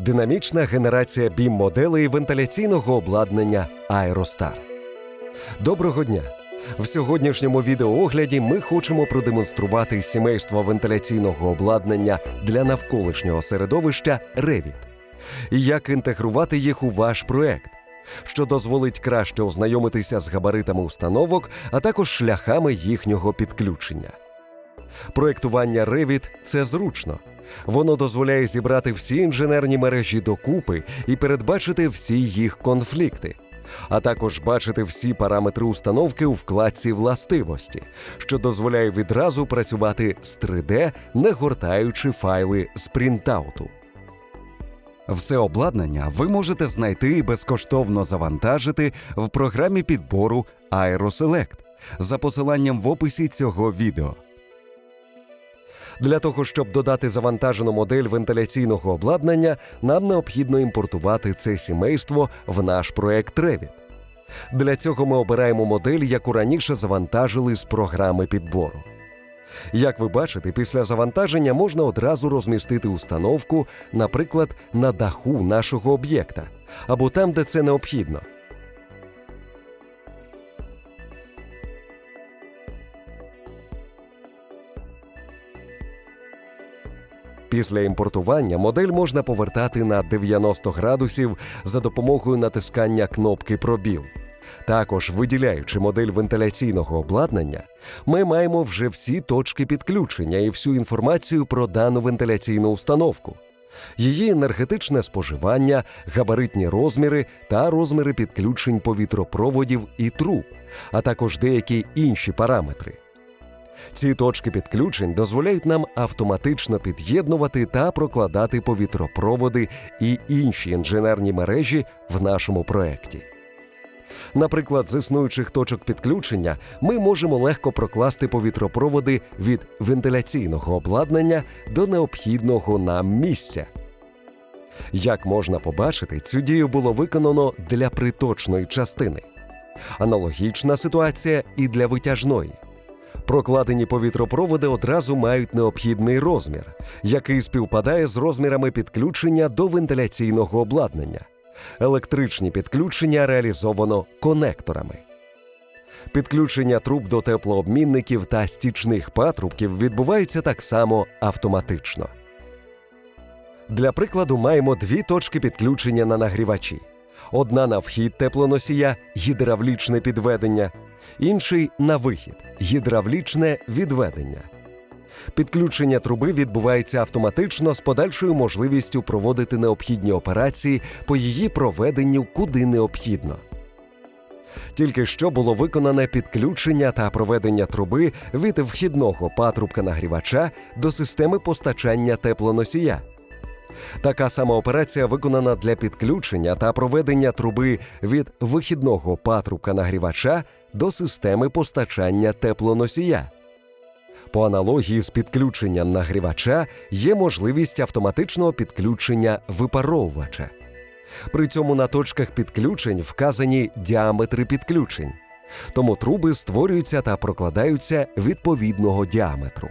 Динамічна генерація бім-моделей вентиляційного обладнання Aerostar. Доброго дня! В сьогоднішньому відеоогляді ми хочемо продемонструвати сімейство вентиляційного обладнання для навколишнього середовища Revit. І як інтегрувати їх у ваш проект, що дозволить краще ознайомитися з габаритами установок, а також шляхами їхнього підключення. Проектування Revit – це зручно. Воно дозволяє зібрати всі інженерні мережі докупи і передбачити всі їх конфлікти, а також бачити всі параметри установки у вкладці властивості, що дозволяє відразу працювати з 3D, не гортаючи файли з принтауту. Все обладнання ви можете знайти і безкоштовно завантажити в програмі підбору AeroSelect за посиланням в описі цього відео. Для того, щоб додати завантажену модель вентиляційного обладнання, нам необхідно імпортувати це сімейство в наш проект Revit. Для цього ми обираємо модель, яку раніше завантажили з програми підбору. Як ви бачите, після завантаження можна одразу розмістити установку, наприклад, на даху нашого об'єкта або там, де це необхідно. Після імпортування модель можна повертати на 90 градусів за допомогою натискання кнопки Пробіл. Також, виділяючи модель вентиляційного обладнання, ми маємо вже всі точки підключення і всю інформацію про дану вентиляційну установку, її енергетичне споживання, габаритні розміри та розміри підключень повітропроводів і труб, а також деякі інші параметри. Ці точки підключень дозволяють нам автоматично під'єднувати та прокладати повітропроводи і інші інженерні мережі в нашому проєкті. Наприклад, з існуючих точок підключення ми можемо легко прокласти повітропроводи від вентиляційного обладнання до необхідного нам місця. Як можна побачити, цю дію було виконано для приточної частини. Аналогічна ситуація і для витяжної. Прокладені повітропроводи одразу мають необхідний розмір, який співпадає з розмірами підключення до вентиляційного обладнання. Електричні підключення реалізовано конекторами. Підключення труб до теплообмінників та стічних патрубків відбувається так само автоматично. Для прикладу маємо дві точки підключення на нагрівачі: одна на вхід теплоносія гідравлічне підведення, інший на вихід гідравлічне відведення. Підключення труби відбувається автоматично з подальшою можливістю проводити необхідні операції по її проведенню куди необхідно. Тільки що було виконане підключення та проведення труби від вхідного патрубка нагрівача до системи постачання теплоносія. Така сама операція виконана для підключення та проведення труби від вихідного патрубка нагрівача до системи постачання теплоносія. По аналогії з підключенням нагрівача є можливість автоматичного підключення випаровувача. При цьому на точках підключень вказані діаметри підключень, тому труби створюються та прокладаються відповідного діаметру.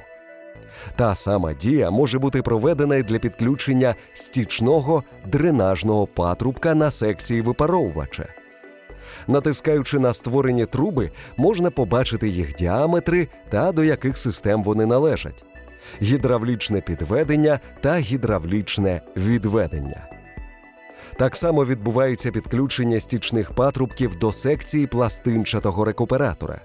Та сама дія може бути проведена й для підключення стічного дренажного патрубка на секції випаровувача. Натискаючи на створені труби, можна побачити їх діаметри та до яких систем вони належать: гідравлічне підведення та гідравлічне відведення. Так само відбувається підключення стічних патрубків до секції пластинчатого рекуператора.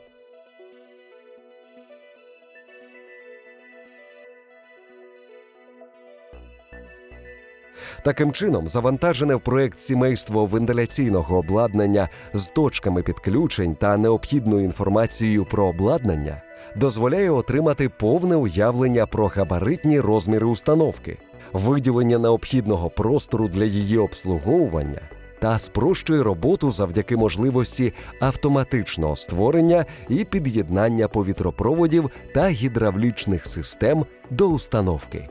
Таким чином, завантажене в проект сімейство вентиляційного обладнання з точками підключень та необхідною інформацією про обладнання дозволяє отримати повне уявлення про габаритні розміри установки, виділення необхідного простору для її обслуговування та спрощує роботу завдяки можливості автоматичного створення і під'єднання повітропроводів та гідравлічних систем до установки.